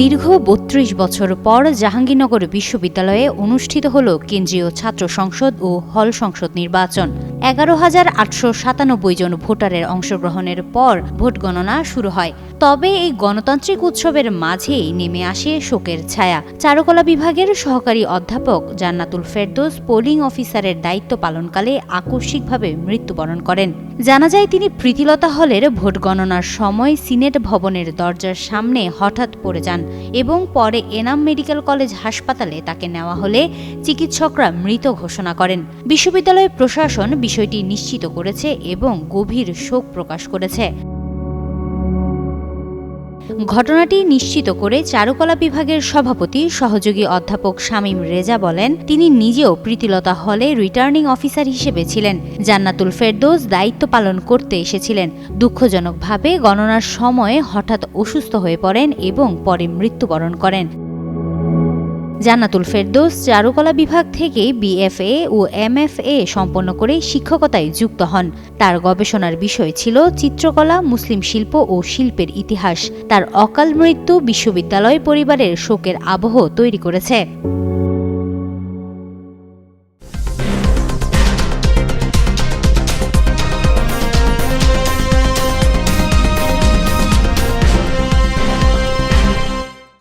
দীর্ঘ বত্রিশ বছর পর জাহাঙ্গীরনগর বিশ্ববিদ্যালয়ে অনুষ্ঠিত হল কেন্দ্রীয় ছাত্র সংসদ ও হল সংসদ নির্বাচন। এগারো হাজার আটশো সাতানব্বই জন ভোটারের অংশগ্রহণের পর ভোট গণনা শুরু হয়। তবে এই গণতান্ত্রিক উৎসবের মাঝেই নেমে আসে শোকের ছায়া। চারুকলা বিভাগের সহকারী অধ্যাপক জান্নাতুল ফেরদোস পোলিং অফিসারের দায়িত্ব পালনকালে আকস্মিকভাবে মৃত্যুবরণ করেন। জানা যায় তিনি প্রীতিলতা হলের ভোট গণনার সময় সিনেট ভবনের দরজার সামনে হঠাৎ পড়ে যান এবং পরে এনাম মেডিকেল কলেজ হাসপাতালে তাকে নেওয়া হলে চিকিৎসকরা মৃত ঘোষণা করেন। বিশ্ববিদ্যালয় প্রশাসন বিষয়টি নিশ্চিত করেছে এবং গভীর শোক প্রকাশ করেছে। ঘটনাটি নিশ্চিত করে চারুকলা বিভাগের সভাপতি সহযোগী অধ্যাপক শামীম রেজা বলেন, তিনি নিজেও প্রীতিলতা হলে রিটার্নিং অফিসার হিসেবে ছিলেন। জান্নাতুল ফেরদৌস দায়িত্ব পালন করতে এসেছিলেন। দুঃখজনকভাবে গণনার সময়ে হঠাৎ অসুস্থ হয়ে পড়েন এবং পরে মৃত্যুবরণ করেন। জান্নাতুল ফেরদোস চারুকলা বিভাগ থেকে বিএফএ ও এমএফএ সম্পন্ন করে শিক্ষকতায় যুক্ত হন। তার গবেষণার বিষয় ছিল চিত্রকলা, মুসলিম শিল্প ও শিল্পের ইতিহাস। তার অকাল মৃত্যু বিশ্ববিদ্যালয় পরিবারের শোকের আবহ তৈরি করেছে।